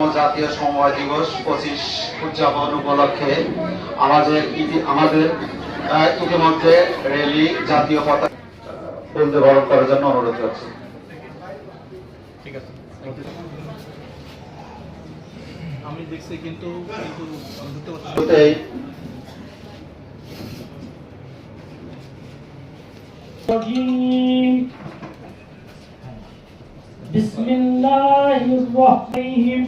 জাতীয় সময় দিবস পঁচিশ উদযাপন উপলক্ষে আমাদের আমাদের ইতিমধ্যে রেলি জাতীয় পতাকা বরণ করার জন্য অনুরোধ করছি। আমি দেখছি কিন্তু بسم الله الرحمن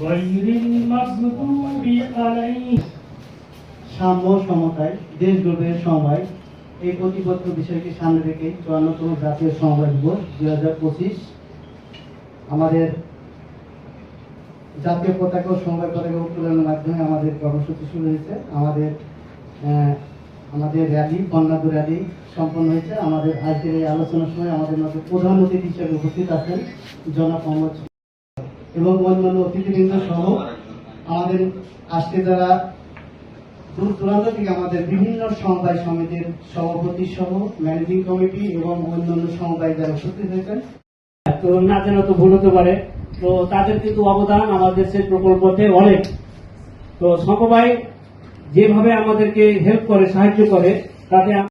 غير المغضوب عليهم সাম্য সমতায় দেশ গর্বের সময় এই প্রতিপত্র বিষয়কে সামনে রেখে চুয়ান্নতম জাতীয় সমবায় দিবস দুই হাজার পঁচিশ আমাদের জাতীয় পতাকা ও সমবায় পতাকা উত্তোলনের মাধ্যমে আমাদের কর্মসূচি শুরু হয়েছে আমাদের আহ, আমাদের র্যালি বন্যাদ র্যালি সম্পন্ন হয়েছে। আমাদের আজকের এই আলোচনার সময় আমাদের মধ্যে প্রধান অতিথি হিসেবে উপস্থিত আছেন জনাব মোহাম্মদ এবং অন্যান্য অতিথিবৃন্দ সহ আমাদের আজকে যারা দূর দূরান্ত থেকে আমাদের বিভিন্ন সমবায় সমিতির সভাপতি সহ ম্যানেজিং কমিটি এবং অন্যান্য সমবায় যারা উপস্থিত হয়েছেন। তো না যেন তো ভুল হতে পারে। তো তাদের কিন্তু অবদান আমাদের সেই প্রকল্পতে অনেক। তো সমবায় যেভাবে আমাদেরকে হেল্প করে সাহায্য করে তাতে